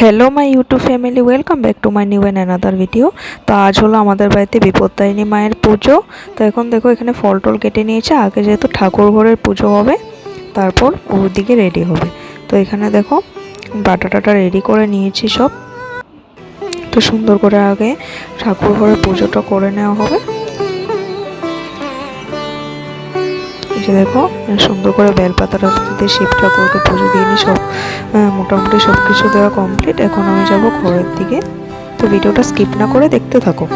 Hello my YouTube family welcome back to my new and another video তো আজ হলো আমাদের বাড়িতে বিপত্তারিণী মায়ের পুজো। তো এখন দেখো, এখানে ফল টল কেটে নিয়েছে। আগে যেহেতু ঠাকুর ঘরের পুজো হবে, তারপর ওদিকে রেডি হবে। তো এখানে দেখো, বাটা টাটা রেডি করে নিয়েছি সব। তো সুন্দর করে আগে ঠাকুর ঘরের পুজোটা করে নেওয়া হবে। যে দেখো সুন্দর করে বেলপাতাটা দিয়ে শিব ঠাকুরকে পুজো দিয়ে নি সব মোটামুটি সব কিছু দেওয়া কমপ্লিট এখন আমি যাব ঘরের দিকে। তো ভিডিওটা স্কিপ না করে দেখতে থাকো।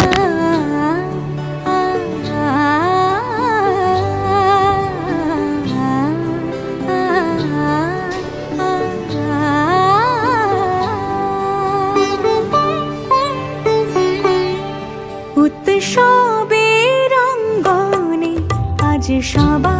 উৎসবের অঙ্গনে আজ সবার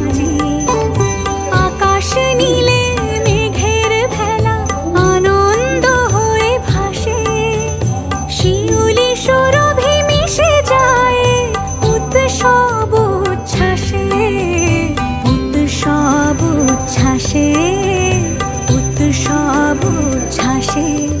情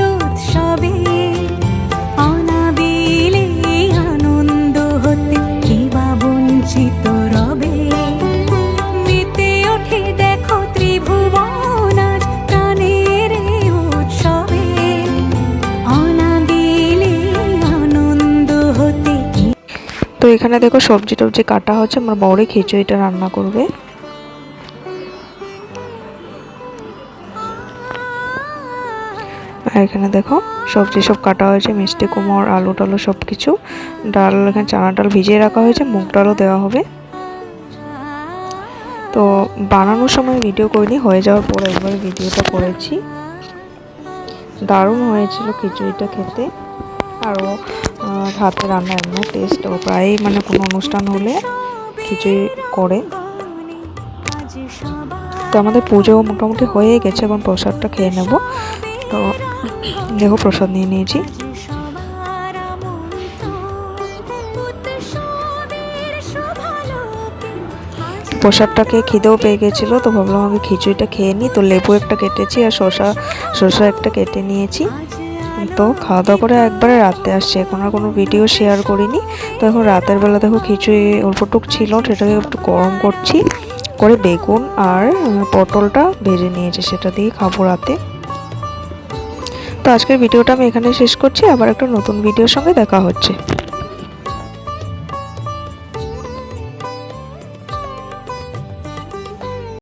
উৎসবে অনাবিলে আনন্দ বঞ্চিত রবে। দেখো উৎসবে। অনাবিলে আনন্দ কি- তো এখানে দেখো সবজি টবজি কাটা হচ্ছে, আমার বড়ে খিচুড়িটা রান্না করবে। আর এখানে দেখো সবজি সব কাটা হয়েছে, মিষ্টি কুমড়, আলু টালু সব কিছু ডাল, এখানে চানা ডাল ভিজিয়ে রাখা হয়েছে, মুগ ডালও দেওয়া হবে। তো বানানোর সময় ভিডিও করিনি, হয়ে যাওয়ার পর একবার ভিডিওটা করেছি। দারুণ হয়েছিল খিচুড়িটা খেতে। আরও হাতে রান্না এমন টেস্ট ও প্রায়ই মানে কোনো অনুষ্ঠান হলে খিচুড়ি করে। তো আমাদের পুজো মোটামুটি হয়ে গেছে, এখন প্রসাদটা খেয়ে নেব। দেখো প্রসাদ নিয়ে নিয়েছি। প্রসাদটাকে খিদেও পেয়ে গেছিল, তো ভাবলাম আমি খিচুড়িটা খেয়ে নিই। তো লেবু একটা কেটেছি আর শসা শসা একটা কেটে নিয়েছি। তো খাওয়া দাওয়া করে একবারে রাতে আসছে, এখন আর কোনো ভিডিও শেয়ার করিনি। তো এখন রাতের বেলা দেখো খিচুড়ি অল্পটুক ছিল, সেটাকে একটু গরম করছি। করে বেগুন আর পটলটা ভেজে নিয়েছি, সেটা দিয়ে খাব রাতে। তো আজকের ভিডিওটা আমি এখানে শেষ করছি। আবার একটা নতুন ভিডিওর সঙ্গে দেখা হচ্ছে।